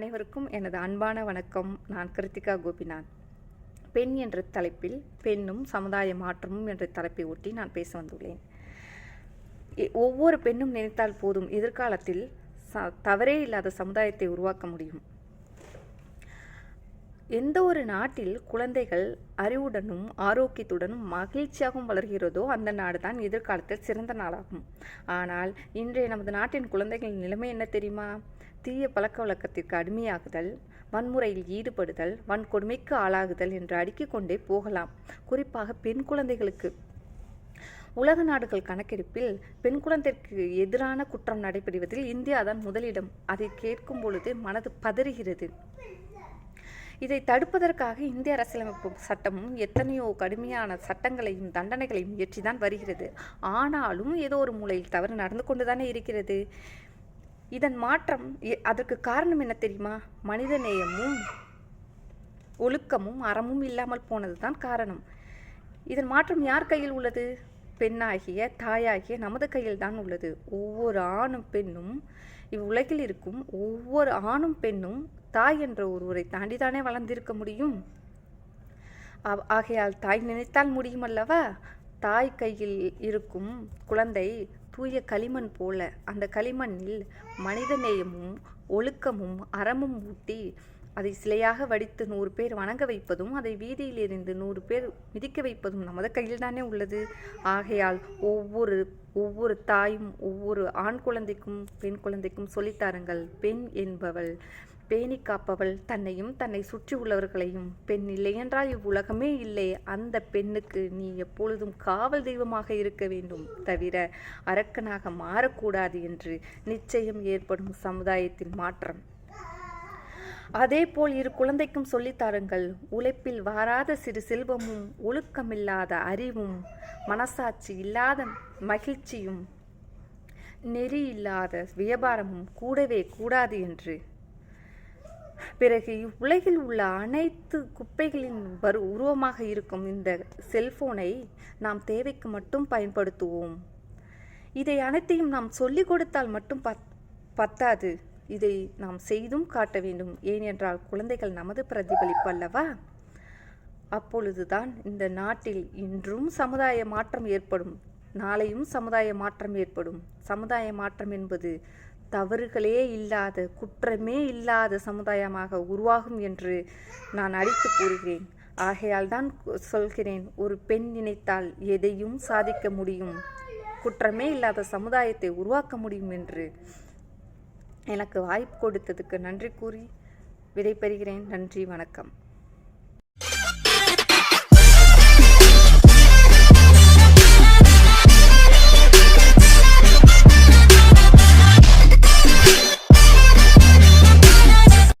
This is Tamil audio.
அனைவருக்கும் எனது அன்பான வணக்கம். நான் கிருத்திகா கோபிநாத். பெண் என்ற தலைப்பில் பெண்ணும் சமுதாய மாற்றமும் என்ற தலைப்பை ஒட்டி நான் பேச வந்துள்ளேன். எ- ஒவ்வொரு பெண்ணும் நினைத்தால் போதும் எதிர்காலத்தில் ச தவறே இல்லாத சமுதாயத்தை உருவாக்க முடியும். எந்த ஒரு நாட்டில் குழந்தைகள் அறிவுடனும் ஆரோக்கியத்துடனும் மகிழ்ச்சியாகவும் வளர்கிறதோ அந்த நாடு தான் எதிர்காலத்தில் சிறந்த நாடாகும் ஆனால் இன்றைய நமது நாட்டின் குழந்தைகளின் நிலைமை என்ன தெரியுமா? தீய பழக்க வழக்கத்திற்கு அடிமையாகுதல் வன்முறையில் ஈடுபடுதல் வன்கொடுமைக்கு ஆளாகுதல் என்று அடுக்கிக் கொண்டே போகலாம். குறிப்பாக பெண் குழந்தைகளுக்கு. உலக நாடுகள் கணக்கெடுப்பில் பெண் குழந்தைக்கு எதிரான குற்றம் நடைபெறுவதில் இந்தியா தான் முதலிடம். அதை கேட்கும் பொழுது மனது பதறுகிறது. இதை தடுப்பதற்காக இந்திய அரசியலமைப்பு சட்டமும் எத்தனையோ கடுமையான சட்டங்களையும் தண்டனைகளையும் இயற்றிதான் வருகிறது. ஆனாலும் ஏதோ ஒரு மூலையில் தவறு நடந்து கொண்டுதானே இருக்கிறது. இதன் மாற்றம் எ- அதற்கு காரணம் என்ன தெரியுமா? மனித நேயமும் ஒழுக்கமும் அறமும் இல்லாமல் போனதுதான் காரணம். இதன் மாற்றம் யார் கையில் உள்ளது? பெண்ணாகிய தாயாகிய நமது கையில் தான் உள்ளது. ஒவ்வொரு ஆணும் பெண்ணும் இவ்வுலகில் இருக்கும் ஒவ்வொரு ஆணும் பெண்ணும் தாய் என்ற ஒருவரை தாண்டிதானே வளர்ந்திருக்க முடியும்? ஆகையால் தாய் நினைத்தால் முடியுமல்லவா? தாய் கையில் இருக்கும் குழந்தை தூய களிமண் போல அந்த களிமண்ணில் மனிதநேயமும் ஒழுக்கமும் அறமும் ஊட்டி அதை சிலையாக வடித்து நூறு பேர் வணங்க வைப்பதும் அதை வீதியில் எறிந்து நூறு பேர் மிதிக்க வைப்பதும் நமது கையில் தானே உள்ளது. ஆகையால் ஒவ்வொரு ஒவ்வொரு தாயும் ஒவ்வொரு ஆண் குழந்தைக்கும் பெண் குழந்தைக்கும் சொல்லித்தாருங்கள் பெண் என்பவள் பேணி காப்பவள் தன்னையும் தன்னை சுற்றி உள்ளவர்களையும் பெண் இல்லையென்றால் இவ்வுலகமே இல்லை. அந்த பெண்ணுக்கு நீ எப்பொழுதும் காவல் தெய்வமாக இருக்க வேண்டும். தவிர அரக்கனாக மாறக்கூடாது என்று நிச்சயம் ஏற்படும் சமுதாயத்தின் மாற்றம். அதேபோல் இரு குழந்தைக்கும் சொல்லித் தாருங்கள். உழைப்பில் வாராத சிறு செல்வமும் ஒழுக்கமில்லாத அறிவும் மனசாட்சி இல்லாத மகிழ்ச்சியும் நெறி இல்லாத வியாபாரமும் கூடவே கூடாது என்று பிறகு இவ்வுலகில் உள்ள அனைத்து குப்பைகளின் வரு உருவமாக இருக்கும் இந்த செல்போனை நாம் தேவைக்கு மட்டும் பயன்படுத்துவோம். இதை அனைத்தையும் நாம் சொல்லிக் கொடுத்தால் மட்டும் பத் பத்தாது. இதை நாம் செய்தும் காட்ட வேண்டும். ஏனென்றால் குழந்தைகள் நமது பிரதிபலிப்பு அல்லவா? அப்பொழுதுதான் இந்த நாட்டில் இன்றும் சமுதாய மாற்றம் ஏற்படும். நாளையும் சமுதாய மாற்றம் ஏற்படும். சமுதாய மாற்றம் என்பது தவறுகளே இல்லாத குற்றமே இல்லாத சமுதாயமாக உருவாகும் என்று நான் அடித்து கூறுகிறேன். ஆகையால் தான் சொல்கிறேன் ஒரு பெண் நினைத்தால் எதையும் சாதிக்க முடியும் குற்றமே இல்லாத சமுதாயத்தை உருவாக்க முடியும் என்று எனக்கு வாய்ப்பு கொடுத்ததுக்கு நன்றி கூறி விடைபெறுகிறேன். நன்றி வணக்கம்.